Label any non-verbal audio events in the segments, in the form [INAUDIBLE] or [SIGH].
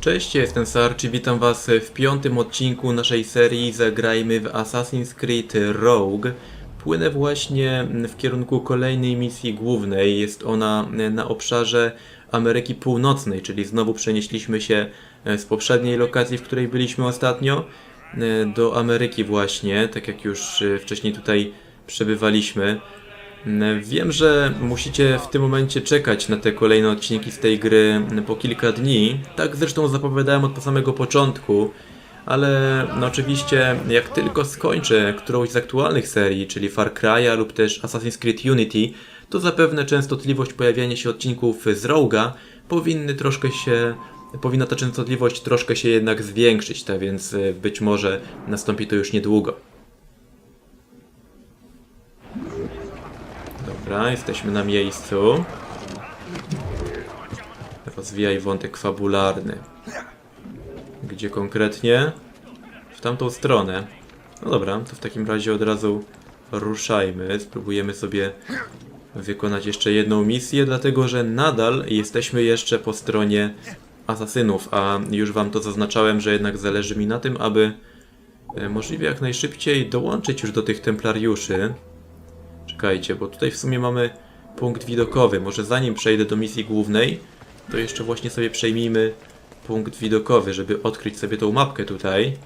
Cześć, jestem Sarch i witam was w piątym odcinku naszej serii Zagrajmy w Assassin's Creed Rogue. Płynę właśnie w kierunku kolejnej misji głównej. Jest ona na obszarze Ameryki Północnej, czyli znowu przenieśliśmy się z poprzedniej lokacji, w której byliśmy ostatnio, do Ameryki właśnie, tak jak już wcześniej tutaj przebywaliśmy. Wiem, że musicie w tym momencie czekać na te kolejne odcinki z tej gry po kilka dni. Tak zresztą zapowiadałem od samego początku. Ale no oczywiście, jak tylko skończę którąś z aktualnych serii, czyli Far Cry'a lub też Assassin's Creed Unity, to zapewne częstotliwość pojawiania się odcinków z Rogue'a powinny troszkę się, powinna ta częstotliwość troszkę się jednak zwiększyć, tak więc y, być może nastąpi to już niedługo. Dobra, jesteśmy na miejscu. Rozwijaj wątek fabularny. Gdzie konkretnie? W tamtą stronę. No dobra, to w takim razie od razu ruszajmy. Spróbujemy sobie wykonać jeszcze jedną misję, dlatego że nadal jesteśmy jeszcze po stronie asasynów, a już wam to zaznaczałem, że jednak zależy mi na tym, aby e, możliwie jak najszybciej dołączyć już do tych templariuszy. Czekajcie, bo tutaj w sumie mamy punkt widokowy. Może zanim przejdę do misji głównej, to jeszcze właśnie sobie przejmijmy punkt widokowy, żeby odkryć sobie tą mapkę tutaj.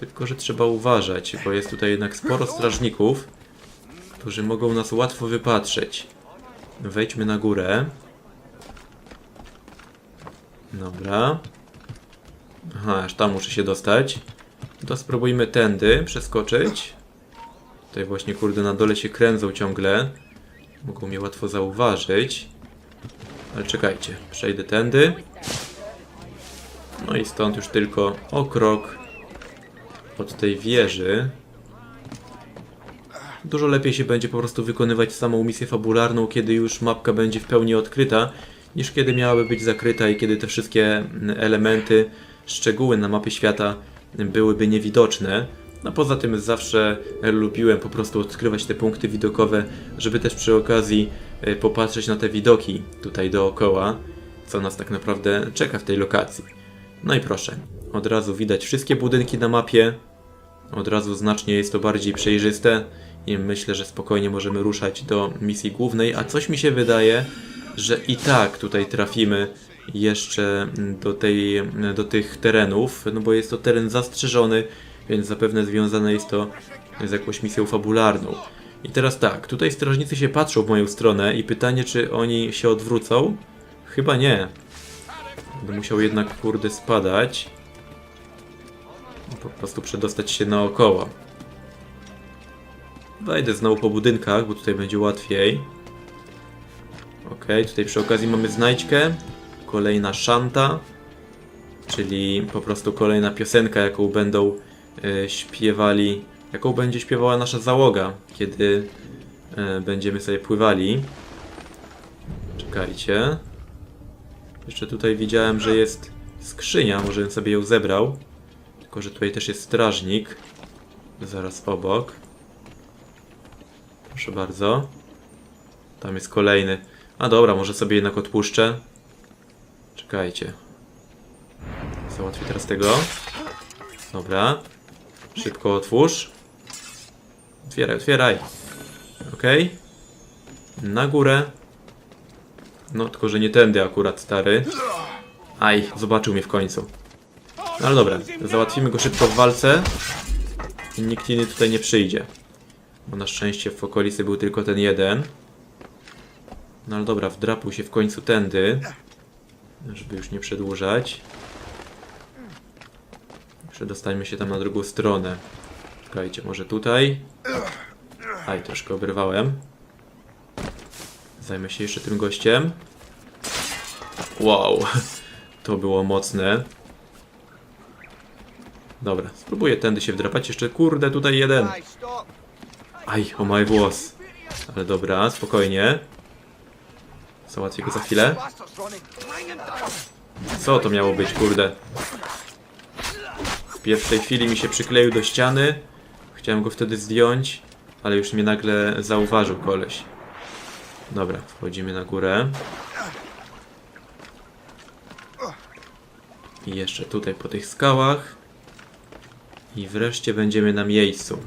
Tylko, że trzeba uważać, bo jest tutaj jednak sporo strażników, którzy mogą nas łatwo wypatrzeć. Wejdźmy na górę. Dobra. Aha, aż tam muszę się dostać. To spróbujmy tędy przeskoczyć. Tutaj właśnie, kurde, na dole się kręcą ciągle. Mogą mnie łatwo zauważyć. Ale czekajcie, przejdę tędy. No i stąd już tylko o krok od tej wieży. Dużo lepiej się będzie po prostu wykonywać samą misję fabularną, kiedy już mapka będzie w pełni odkryta, niż kiedy miałaby być zakryta i kiedy te wszystkie elementy, szczegóły na mapie świata byłyby niewidoczne. No poza tym zawsze lubiłem po prostu odkrywać te punkty widokowe, żeby też przy okazji e, popatrzeć na te widoki tutaj dookoła, co nas tak naprawdę czeka w tej lokacji. No i proszę, od razu widać wszystkie budynki na mapie, od razu znacznie jest to bardziej przejrzyste i myślę, że spokojnie możemy ruszać do misji głównej, a coś mi się wydaje, że i tak tutaj trafimy jeszcze do, tej, do tych terenów, no bo jest to teren zastrzeżony, więc zapewne związane jest to z jakąś misją fabularną. I teraz tak, tutaj strażnicy się patrzą w moją stronę i pytanie, czy oni się odwrócą? Chyba nie. Będę musiał jednak, kurde, spadać. Po prostu przedostać się naokoło. Wejdę znowu po budynkach, bo tutaj będzie łatwiej. Ok, tutaj przy okazji mamy znajdźkę. Kolejna szanta. Czyli po prostu kolejna piosenka, jaką będą śpiewali, jaką będzie śpiewała nasza załoga, kiedy e, będziemy sobie pływali. Czekajcie. Jeszcze tutaj widziałem, że jest skrzynia, może bym sobie ją zebrał. Tylko, że tutaj też jest strażnik. Zaraz obok. Proszę bardzo. Tam jest kolejny. A dobra, może sobie jednak odpuszczę. Czekajcie. Załatwię teraz tego. Dobra. Szybko otwórz. Otwieraj, otwieraj. Ok. Na górę. No, tylko że nie tędy akurat, stary. Aj, zobaczył mnie w końcu. No ale dobra, załatwimy go szybko w walce. I nikt inny tutaj nie przyjdzie. Bo na szczęście w okolicy był tylko ten jeden. No ale dobra, wdrapał się w końcu tędy. Żeby już nie przedłużać. Przedostańmy się tam na drugą stronę. Czekajcie, może tutaj? Aj, troszkę obrywałem. Zajmę się jeszcze tym gościem. Wow, [LAUGHS] to było mocne. Dobra, spróbuję tędy się wdrapać. Jeszcze kurde, tutaj jeden. Aj, o mój włos. Ale dobra, spokojnie. Załatwię go za chwilę. Co to miało być, kurde? W pierwszej chwili mi się przykleił do ściany. Chciałem go wtedy zdjąć, ale już mnie nagle zauważył koleś. Dobra, wchodzimy na górę. I jeszcze tutaj po tych skałach. I wreszcie będziemy na miejscu.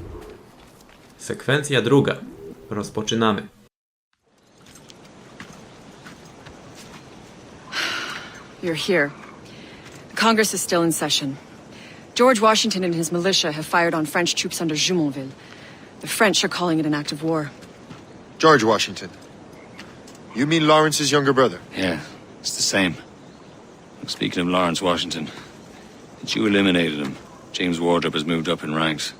Sekwencja druga. Rozpoczynamy. You're here. Congress is still in session. George Washington and his militia have fired on French troops under Jumonville. The French are calling it an act of war. George Washington. You mean Lawrence's younger brother? Yeah, it's the same. Speaking of Lawrence Washington, since you eliminated him, James Wardrop has moved up in ranks.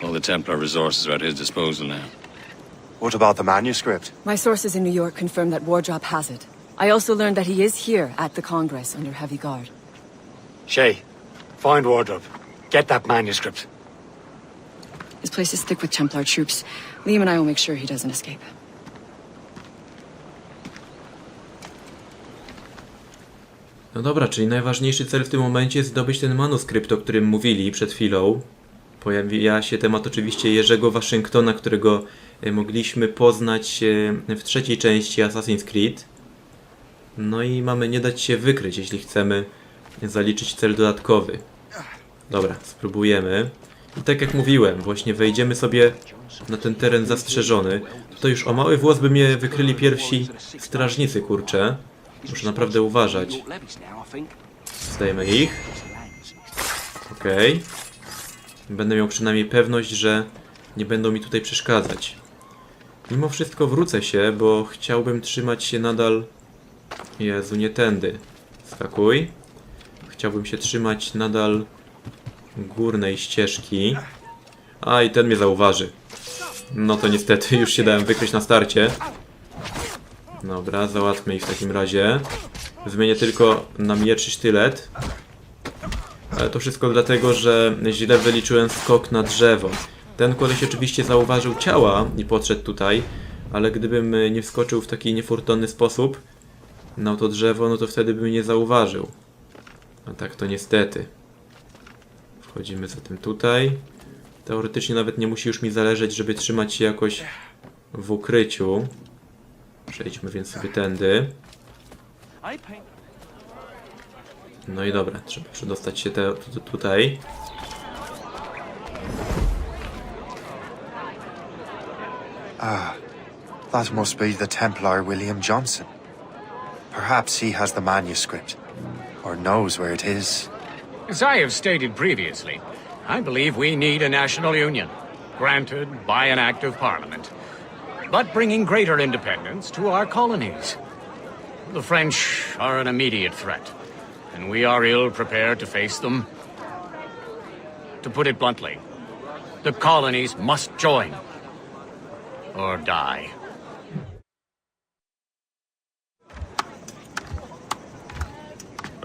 All the Templar resources are at his disposal now. What about the manuscript? My sources in New York confirm that Wardrop has it. I also learned that he is here at the Congress under heavy guard. Shay, find wardrobe. Get that manuscript. His place is thick with Templar troops. Liam and I will make sure he doesn't escape. No dobra, czyli najważniejszy cel w tym momencie jest zdobyć ten manuskrypt, o którym mówili przed chwilą. Pojawia się temat oczywiście Jerzego Waszyngtona, którego e, mogliśmy poznać e, w trzeciej części Assassin's Creed. No i mamy nie dać się wykryć, jeśli chcemy zaliczyć cel dodatkowy. Dobra, spróbujemy. I tak jak mówiłem, właśnie wejdziemy sobie na ten teren zastrzeżony. Tutaj już o mały włos by mnie wykryli pierwsi strażnicy, kurcze. Muszę naprawdę uważać. Zdajemy ich. Okej. Będę miał przynajmniej pewność, że nie będą mi tutaj przeszkadzać. Mimo wszystko wrócę się, bo chciałbym trzymać się nadal... Jezu, nie tędy. Skakuj. Chciałbym się trzymać nadal górnej ścieżki. A, i ten mnie zauważy. No to niestety już się dałem wykryć na starcie. Dobra, załatwmy ich w takim razie. Zmienię tylko na miecz i sztylet. Ale to wszystko dlatego, że źle wyliczyłem skok na drzewo. Ten koleś oczywiście zauważył ciała i podszedł tutaj, ale gdybym nie wskoczył w taki niefortunny sposób na to drzewo, no to wtedy by mnie nie zauważył. A tak to niestety. Wchodzimy zatem tutaj. Teoretycznie nawet nie musi już mi zależeć, żeby trzymać się jakoś w ukryciu. Przejdźmy więc sobie tędy. No i dobra, trzeba przedostać się te, tu, tutaj. That must be the Templar William Johnson. Perhaps he has the manuscript, or knows where it is. As I have stated previously, I believe we need a national union, granted by an act of parliament, but bringing greater independence to our colonies. The French are an immediate threat, and we are ill prepared to face them. To put it bluntly, the colonies must join or die.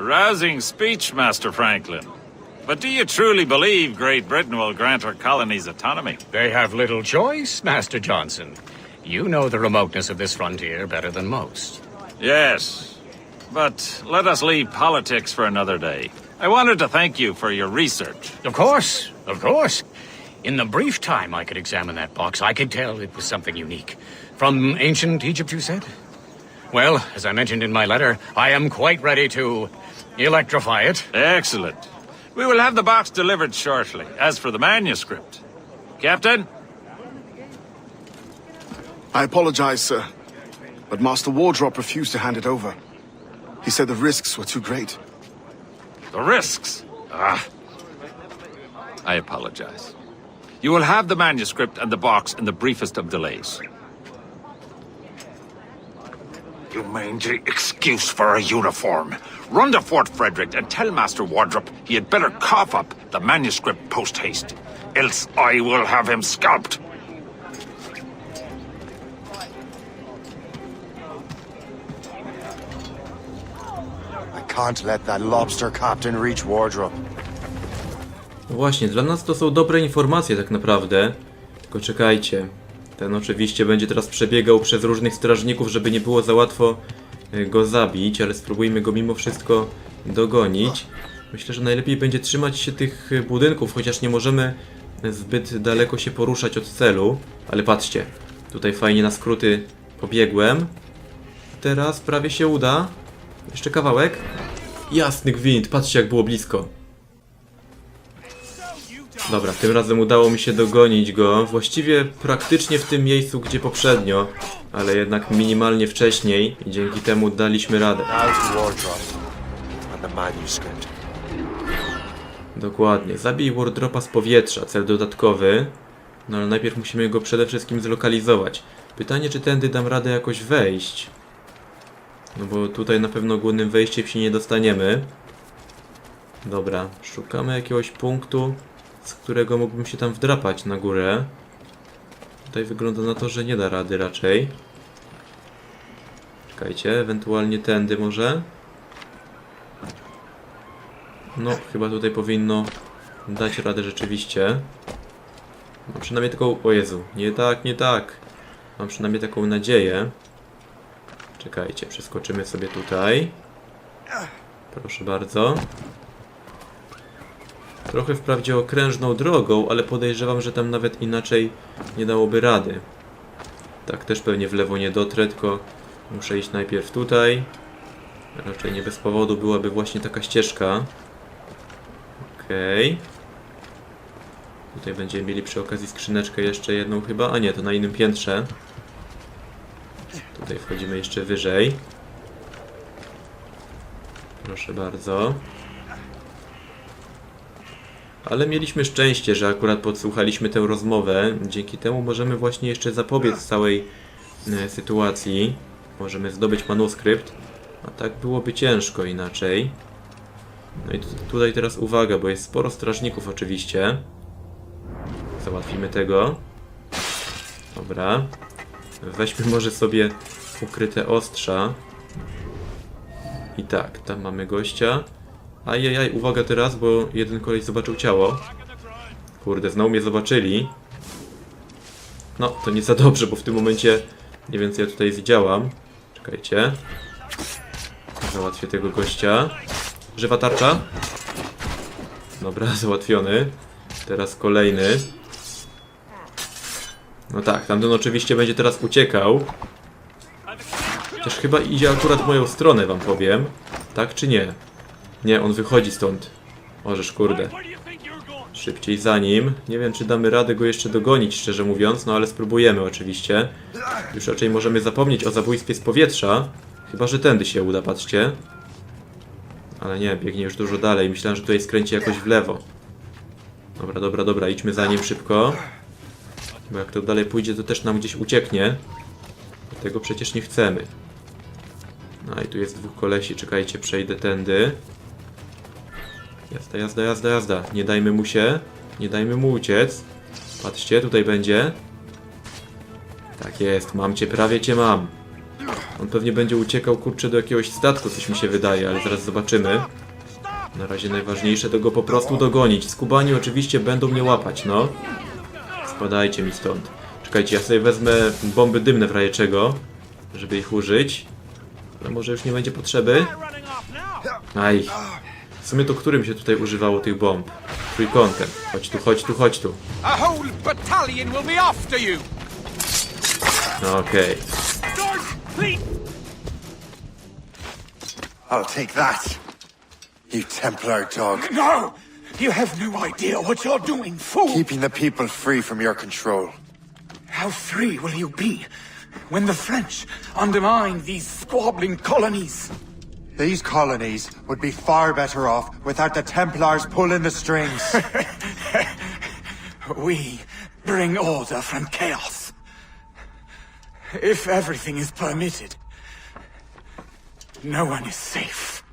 Rousing speech, Master Franklin. But do you truly believe Great Britain will grant her colonies autonomy? They have little choice, Master Johnson. You know the remoteness of this frontier better than most. Yes. But let us leave politics for another day. I wanted to thank you for your research. Of course, of course. In the brief time I could examine that box, I could tell it was something unique. From ancient Egypt, you said? Well, as I mentioned in my letter, I am quite ready to electrify it. Excellent. We will have the box delivered shortly. As for the manuscript. Captain? I apologize, sir. But Master Wardrop refused to hand it over. He said the risks were too great. The risks. Ah. I apologize. You will have the manuscript and the box in the briefest of delays. You mangy excuse for a uniform. Run to Fort Frederick and tell Master Wardrop he had better cough up the manuscript post haste. Else I will have him scalped. I can't let that lobster captain reach wardrobe. No właśnie, dla nas to są dobre informacje tak naprawdę. Tylko czekajcie. Ten oczywiście będzie teraz przebiegał przez różnych strażników, żeby nie było za łatwo y, go zabić, ale spróbujmy go mimo wszystko dogonić. Myślę, że najlepiej będzie trzymać się tych y, budynków, chociaż nie możemy zbyt daleko się poruszać od celu. Ale patrzcie, tutaj fajnie na skróty pobiegłem. Teraz prawie się uda. Jeszcze kawałek. Jasny gwint, patrzcie jak było blisko. Dobra, tym razem udało mi się dogonić go. Właściwie praktycznie w tym miejscu, gdzie poprzednio, ale jednak minimalnie wcześniej i dzięki temu daliśmy radę. Dokładnie. Zabij wardropa z powietrza, cel dodatkowy. No ale najpierw musimy go przede wszystkim zlokalizować. Pytanie, czy tędy dam radę jakoś wejść? No bo tutaj na pewno głównym wejściem się nie dostaniemy. Dobra, szukamy jakiegoś punktu, z którego mógłbym się tam wdrapać na górę. Tutaj wygląda na to, że nie da rady raczej. Czekajcie, ewentualnie tędy może. No, chyba tutaj powinno dać radę rzeczywiście. Mam przynajmniej taką... O Jezu, nie tak, nie tak. Mam przynajmniej taką nadzieję. Czekajcie, przeskoczymy sobie tutaj. Proszę bardzo. Trochę wprawdzie okrężną drogą, ale podejrzewam, że tam nawet inaczej nie dałoby rady. Tak też pewnie w lewo nie dotrę, tylko muszę iść najpierw tutaj. Raczej nie bez powodu byłaby właśnie taka ścieżka. Okej. Tutaj będziemy mieli przy okazji skrzyneczkę jeszcze jedną chyba. A nie, to na innym piętrze. Tutaj wchodzimy jeszcze wyżej. Proszę bardzo. Ale mieliśmy szczęście, że akurat podsłuchaliśmy tę rozmowę. Dzięki temu możemy właśnie jeszcze zapobiec całej e, sytuacji. Możemy zdobyć manuskrypt. A tak byłoby ciężko inaczej. No i tu- tutaj teraz uwaga, bo jest sporo strażników oczywiście. Załatwimy tego. Dobra. Weźmy może sobie ukryte ostrza. I tak, tam mamy gościa. Ajajaj, uwaga teraz, bo jeden koleś zobaczył ciało. Kurde, znowu mnie zobaczyli. No, to nie za dobrze, bo w tym momencie nie wiem co ja tutaj widziałam. Czekajcie. Załatwię tego gościa. Żywa tarcza. Dobra, [LAUGHS] załatwiony. Teraz kolejny. No tak, tamten oczywiście będzie teraz uciekał. Chociaż chyba idzie akurat w moją stronę, wam powiem. Tak czy nie? Nie, on wychodzi stąd. Możesz, kurde. Szybciej za nim. Nie wiem, czy damy radę go jeszcze dogonić, szczerze mówiąc, no ale spróbujemy oczywiście. Już raczej możemy zapomnieć o zabójstwie z powietrza. Chyba, że tędy się uda, patrzcie. Ale nie, biegnie już dużo dalej. Myślałem, że tutaj skręci jakoś w lewo. Dobra, dobra, dobra, idźmy za nim szybko. Bo jak to dalej pójdzie, to też nam gdzieś ucieknie. Tego przecież nie chcemy. No i tu jest dwóch kolesi, czekajcie, przejdę tędy. Jazda, jazda, jazda, jazda. Nie dajmy mu się. Nie dajmy mu uciec. Patrzcie, tutaj będzie. Tak jest, mam cię, prawie cię mam. On pewnie będzie uciekał, kurczę, do jakiegoś statku, coś mi się wydaje, ale zaraz zobaczymy. Na razie najważniejsze to go po prostu dogonić. Skubani oczywiście będą mnie łapać, no. Spadajcie mi stąd. Czekajcie, ja sobie wezmę bomby dymne w razie czego, żeby ich użyć. Ale może już nie będzie potrzeby. Aj. W sumie to którym się tutaj używało tych bomb? Trójkątem. Chodź tu, chodź tu, chodź tu. A whole battalion will be after you! No okej. I'll take that. You Templar dog. No! You have no idea what you're doing, fool! Keeping the people free from your control. How free will you be when the French undermine these squabbling colonies? These colonies would be far better off without the Templars pulling the strings. [LAUGHS] We bring order from chaos. If everything is permitted, no one is safe.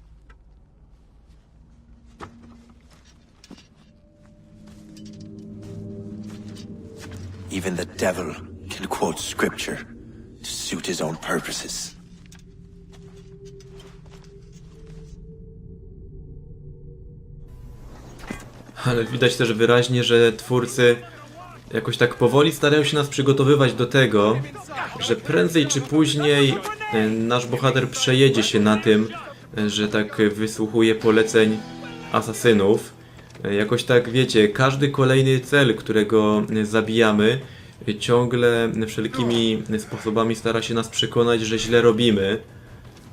Even the devil can quote scripture to suit his own purposes. Ale widać też wyraźnie, że twórcy jakoś tak powoli starają się nas przygotowywać do tego, że prędzej czy później e, nasz bohater przejedzie się na tym, e, że tak wysłuchuje poleceń asasynów. E, Jakoś tak wiecie, każdy kolejny cel, którego zabijamy, ciągle wszelkimi sposobami stara się nas przekonać, że źle robimy.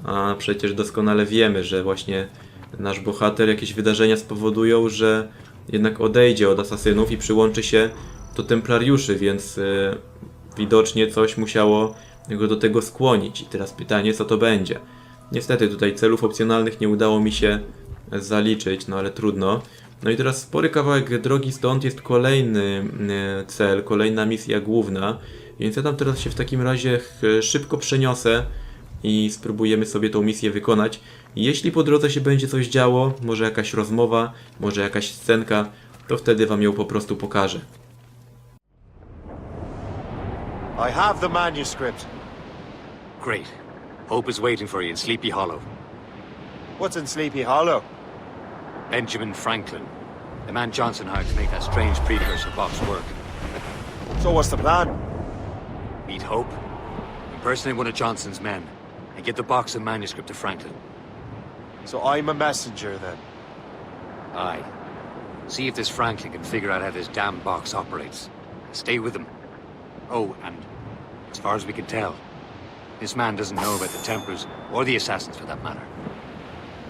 A przecież doskonale wiemy, że właśnie nasz bohater, jakieś wydarzenia spowodują, że jednak odejdzie od asasynów i przyłączy się do templariuszy, więc e, widocznie coś musiało go do tego skłonić. I teraz pytanie, co to będzie? Niestety tutaj celów opcjonalnych nie udało mi się zaliczyć, no ale trudno. No i teraz spory kawałek drogi stąd jest kolejny e, cel, kolejna misja główna, więc ja tam teraz się w takim razie szybko przeniosę i spróbujemy sobie tą misję wykonać. Jeśli po drodze się będzie coś działo, może jakaś rozmowa, może jakaś scenka, to wtedy wam ją po prostu pokażę. I have the manuscript. Great. Hope is waiting for you in Sleepy Hollow. What's in Sleepy Hollow? Benjamin Franklin. The man Johnson hired to make that strange precursor box work. So what's the plan? Meet Hope, impersonate one of Johnson's men, and get the box and manuscript to Franklin. So I'm a messenger then. Aye. See if this Franklin can figure out how this damn box operates. Stay with him. Oh, and as far as we can tell, this man doesn't know about the Templars, or the Assassins for that matter.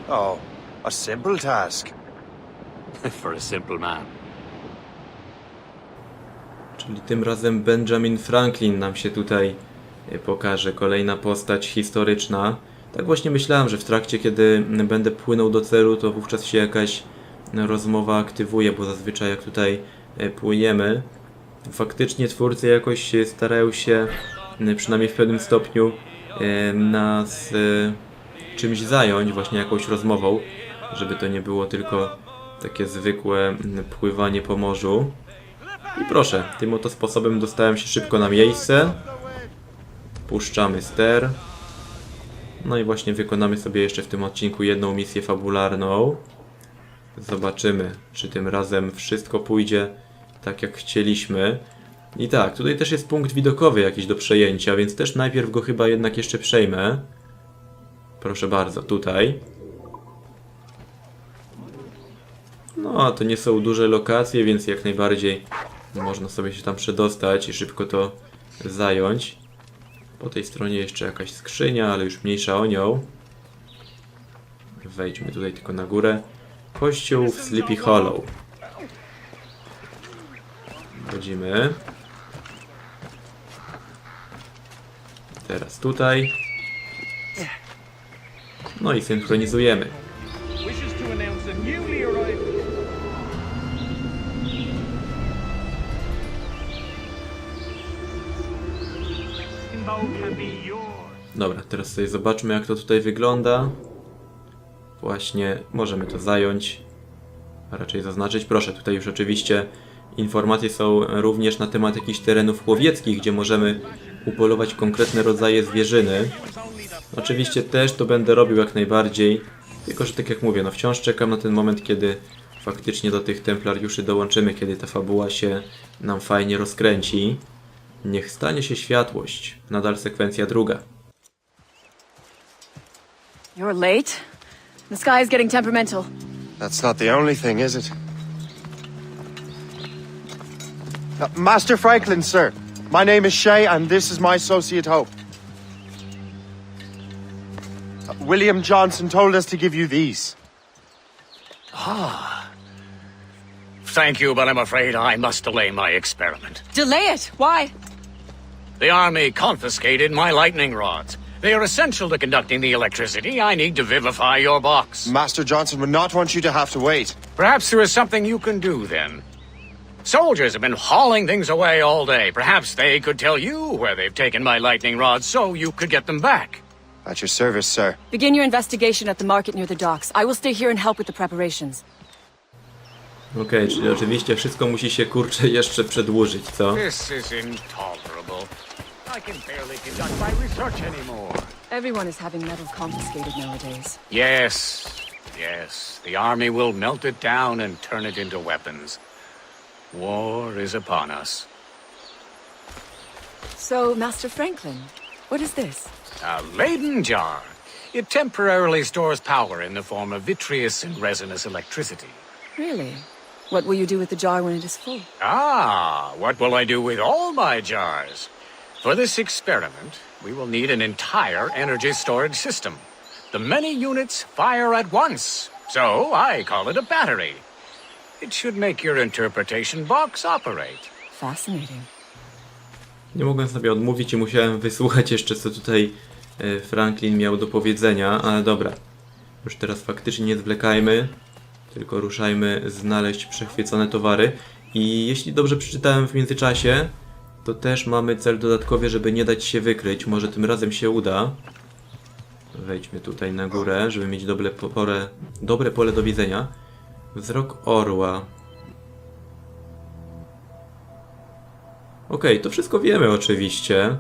Oh, a simple task. [LAUGHS] for a simple man. Czyli tym razem Benjamin Franklin nam się tutaj e, pokaże. Kolejna postać historyczna. Tak właśnie myślałem, że w trakcie, kiedy będę płynął do celu, to wówczas się jakaś rozmowa aktywuje, bo zazwyczaj jak tutaj e, płyniemy, faktycznie twórcy jakoś starają się, e, przynajmniej w pewnym stopniu, e, nas czymś zająć, właśnie jakąś rozmową, żeby to nie było tylko takie zwykłe mm, pływanie po morzu. I proszę, tym oto sposobem dostałem się szybko na miejsce. Puszczamy ster. No i właśnie wykonamy sobie jeszcze w tym odcinku jedną misję fabularną. Zobaczymy, czy tym razem wszystko pójdzie tak jak chcieliśmy. I tak, tutaj też jest punkt widokowy jakiś do przejęcia, więc też najpierw go chyba jednak jeszcze przejmę. Proszę bardzo, tutaj. No, a to nie są duże lokacje, więc jak najbardziej można sobie się tam przedostać i szybko to zająć. Po tej stronie jeszcze jakaś skrzynia, ale już mniejsza o nią. Wejdźmy tutaj tylko na górę. Kościół w Sleepy Hollow. Wchodzimy. Teraz tutaj. No i synchronizujemy. Dobra, teraz sobie zobaczmy jak to tutaj wygląda. Właśnie możemy to zająć, a raczej zaznaczyć. Proszę, tutaj już oczywiście informacje są również na temat jakichś terenów łowieckich, gdzie możemy upolować konkretne rodzaje zwierzyny. Oczywiście też to będę robił jak najbardziej, tylko że tak jak mówię, no wciąż czekam na ten moment, kiedy faktycznie do tych templariuszy dołączymy, kiedy ta fabuła się nam fajnie rozkręci. Niech stanie się światłość. Nadal sekwencja druga. You're late. The sky is getting temperamental. That's not the only thing, is it? Uh, Master Franklin, sir. My name is Shay, and this is my associate Hope. Uh, William Johnson told us to give you these. Ah. Thank you, but I'm afraid I must delay my experiment. Delay it. Why? The army confiscated my lightning rods. They are essential to conducting the electricity I need to vivify your box. Master Johnson would not want you to have to wait. Perhaps there is something you can do then. Soldiers have been hauling things away all day. Perhaps they could tell you where they've taken my lightning rods so you could get them back. At your service, sir. Begin your investigation at the market near the docks. I will stay here and help with the preparations. Okej, czyli oczywiście wszystko musi się kurczę jeszcze przedłużyć, co? This is intolerable. I can barely conduct my research anymore. Everyone is having metals confiscated nowadays. Yes, yes. The army will melt it down and turn it into weapons. War is upon us. So, Master Franklin, what is this? A Leyden jar. It temporarily stores power in the form of vitreous and resinous electricity. Really? What will you do with the jar when it is full? Ah, what will I do with all my jars? For this experiment, we will need an entire energy storage system. The many units fire at once. So I call it a battery. It should make your interpretation box operate. Fascinating. Nie mogłem sobie odmówić i musiałem wysłuchać jeszcze, co tutaj e, Franklin miał do powiedzenia, ale dobra. Już teraz faktycznie nie zwlekajmy, tylko ruszajmy znaleźć przechwycone towary. I jeśli dobrze przeczytałem w międzyczasie, to też mamy cel dodatkowy, żeby nie dać się wykryć. Może tym razem się uda. Wejdźmy tutaj na górę, żeby mieć dobre, dobre pole do widzenia. Wzrok orła. Okej, to wszystko wiemy oczywiście.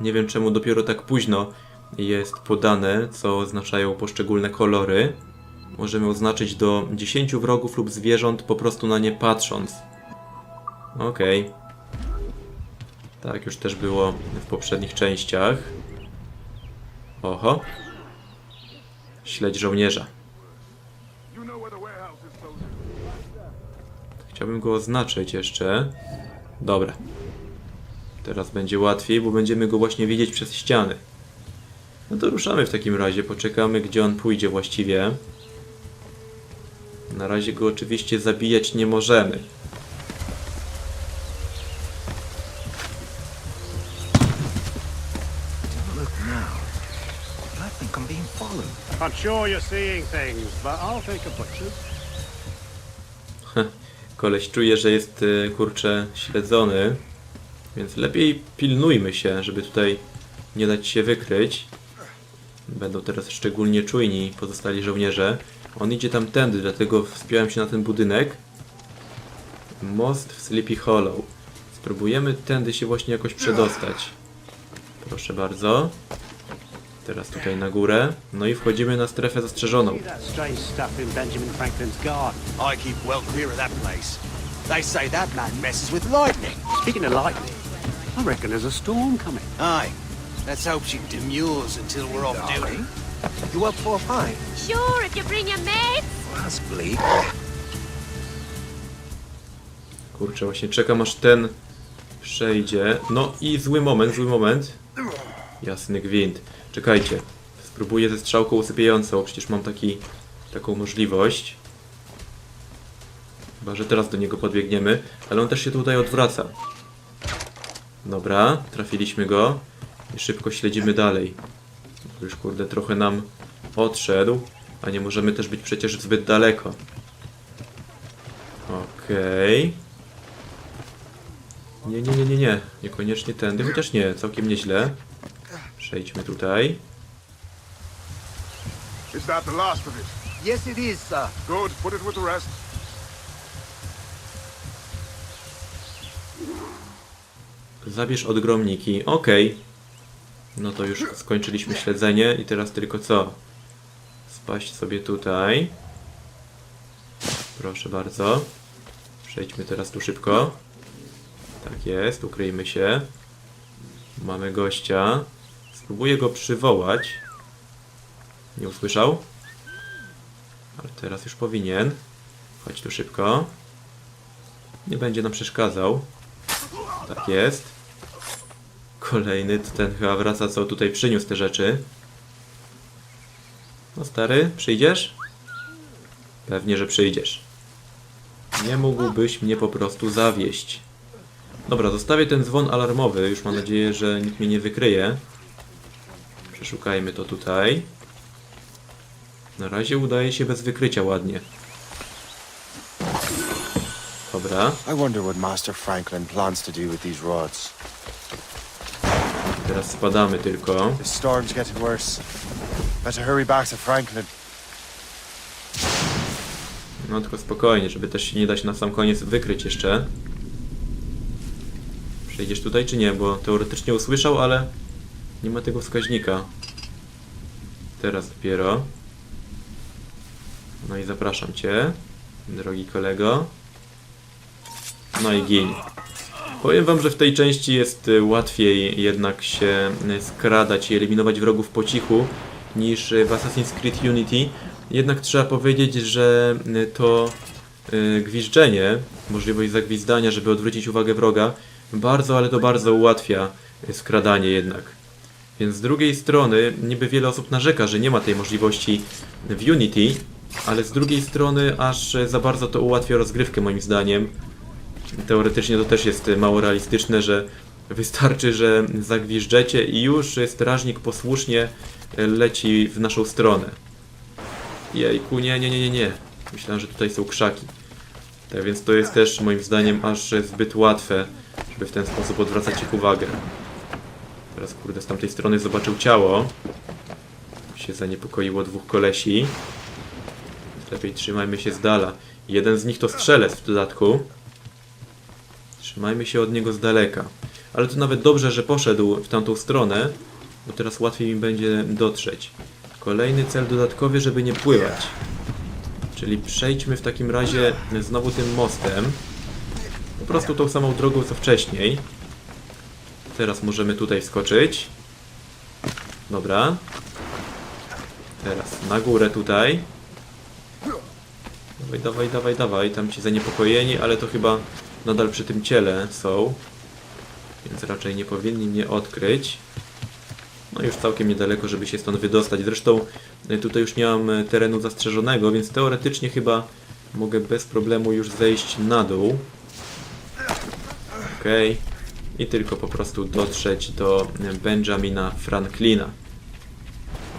Nie wiem czemu dopiero tak późno jest podane, co oznaczają poszczególne kolory. Możemy oznaczyć do 10 wrogów lub zwierząt po prostu na nie patrząc. Okej. Tak już też było w poprzednich częściach. Oho. Śledź żołnierza. Chciałbym go oznaczyć jeszcze. Dobra. Teraz będzie łatwiej, bo będziemy go właśnie widzieć przez ściany. No to ruszamy w takim razie, poczekamy gdzie on pójdzie właściwie. Na razie go oczywiście zabijać nie możemy. Think I'm being followed. I'm sure you're seeing things, but I'll take a butcher's. [LAUGHS] Koleś czuje, że jest y, kurczę śledzony, więc lepiej pilnujmy się, żeby tutaj nie dać się wykryć. Będą teraz szczególnie czujni pozostali żołnierze. On idzie tamtędy, dlatego wspiąłem się na ten budynek. Most w Sleepy Hollow. Spróbujemy tędy się właśnie jakoś przedostać. Proszę bardzo. Teraz tutaj na górę. No i wchodzimy na strefę zastrzeżoną. Well. They say that man messes with lightning. Speaking of lightning, I reckon there's a storm coming. Aye. Let's hope she demurs until we're off duty. You up for a pint? Sure, if you bring your mates. That's bleak. Kurczę, właśnie czekam aż ten przejdzie. No i zły moment, zły moment. Jasny gwint. Czekajcie. Spróbuję ze strzałką usypiającą, przecież mam taki, taką możliwość. Chyba, że teraz do niego podbiegniemy, ale on też się tutaj odwraca. Dobra, trafiliśmy go. I szybko śledzimy dalej. Już kurde, trochę nam odszedł, a nie możemy też być przecież zbyt daleko. Okej. Nie, nie, nie, nie, nie. Niekoniecznie tędy, chociaż nie, całkiem nieźle. Przejdźmy tutaj. Is that the last of it? Yes, it is, sir. Good. Put it with the rest. Zabierz odgromniki. Okej. No to już skończyliśmy śledzenie i teraz tylko co? Spaść sobie tutaj. Proszę bardzo. Przejdźmy teraz tu szybko. Tak jest, ukryjmy się. Mamy gościa. Spróbuję go przywołać. Nie usłyszał? Ale teraz już powinien. Chodź tu szybko. Nie będzie nam przeszkadzał. Tak jest. Kolejny, ten chyba wraca, co tutaj przyniósł te rzeczy. No stary, przyjdziesz? Pewnie, że przyjdziesz. Nie mógłbyś mnie po prostu zawieść. Dobra, zostawię ten dzwon alarmowy. Już mam nadzieję, że nikt mnie nie wykryje. Przeszukajmy to tutaj. Na razie udaje się bez wykrycia ładnie. Dobra. I wonder what Master Franklin plans to do with these rods. Teraz spadamy tylko. The storm's getting worse. Better hurry back to Franklin. No tylko spokojnie, żeby też się nie dać na sam koniec wykryć jeszcze. Przejdziesz tutaj czy nie? Bo teoretycznie usłyszał, ale nie ma tego wskaźnika. Teraz dopiero. No i zapraszam Cię, drogi kolego. No i gin. Powiem Wam, że w tej części jest y, łatwiej jednak się y, skradać i eliminować wrogów po cichu niż y, w Assassin's Creed Unity. Jednak trzeba powiedzieć, że to gwiżdżenie, możliwość zagwizdania, żeby odwrócić uwagę wroga, bardzo, ale to bardzo ułatwia skradanie jednak. Więc z drugiej strony, niby wiele osób narzeka, że nie ma tej możliwości w Unity, ale z drugiej strony aż za bardzo to ułatwia rozgrywkę moim zdaniem. Teoretycznie to też jest mało realistyczne, że wystarczy, że zagwiżdżecie i już strażnik posłusznie leci w naszą stronę. Jejku, nie, nie, nie, nie, nie. Myślałem, że tutaj są krzaki. Tak więc to jest też moim zdaniem aż zbyt łatwe, żeby w ten sposób odwracać ich uwagę. Teraz kurde z tamtej strony zobaczył ciało. Się zaniepokoiło dwóch kolesi. Lepiej trzymajmy się z dala. Jeden z nich to strzelec w dodatku. Trzymajmy się od niego z daleka. Ale to nawet dobrze, że poszedł w tamtą stronę, bo teraz łatwiej mi będzie dotrzeć. Kolejny cel dodatkowy, żeby nie pływać. Czyli przejdźmy w takim razie znowu tym mostem. Po prostu tą samą drogą co wcześniej. Teraz możemy tutaj wskoczyć. Dobra. Teraz na górę tutaj. Dawaj, dawaj, dawaj, dawaj. Tam ci zaniepokojeni, ale to chyba nadal przy tym ciele są. Więc raczej nie powinni mnie odkryć. No już całkiem niedaleko, żeby się stąd wydostać. Zresztą y, tutaj już nie mam y, terenu zastrzeżonego, więc teoretycznie chyba mogę bez problemu już zejść na dół. Okej. I tylko po prostu dotrzeć do y, Benjamina Franklina.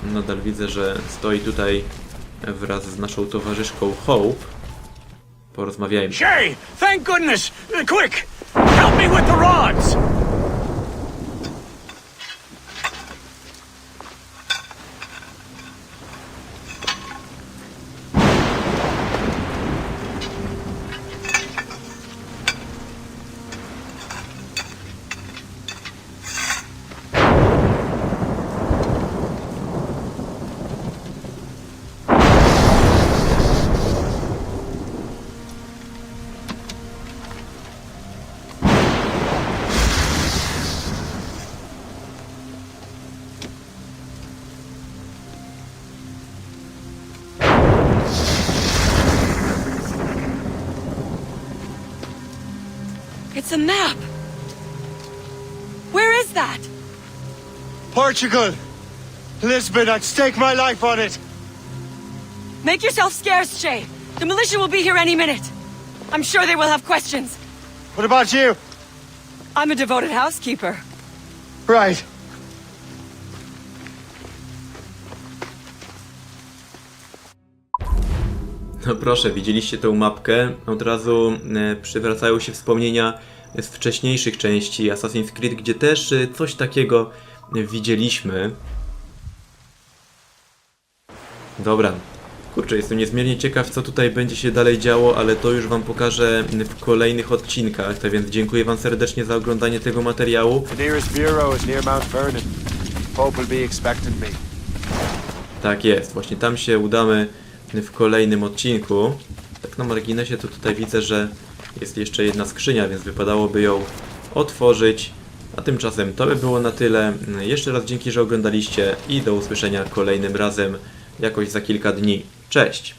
Nadal widzę, że stoi tutaj wraz z naszą towarzyszką Hope. Porozmawiajmy. Shay! Thank goodness! Uh, quick! Help me with the rods! It's a map! Where is that? Portugal! Lisbon, I'd stake my life on it! Make yourself scarce, Shay. The militia will be here any minute. I'm sure they will have questions. What about you? I'm a devoted housekeeper. Right. No proszę, widzieliście tę mapkę? Od razu e, przywracają się wspomnienia z wcześniejszych części Assassin's Creed, gdzie też e, coś takiego widzieliśmy. Dobra. Kurczę, jestem niezmiernie ciekaw, co tutaj będzie się dalej działo, ale to już Wam pokażę w kolejnych odcinkach. Tak więc dziękuję Wam serdecznie za oglądanie tego materiału. Tak jest, właśnie tam się udamy w kolejnym odcinku. Tak na marginesie to tutaj widzę, że jest jeszcze jedna skrzynia, więc wypadałoby ją otworzyć. A tymczasem to by było na tyle. Jeszcze raz dzięki, że oglądaliście i do usłyszenia kolejnym razem jakoś za kilka dni. Cześć!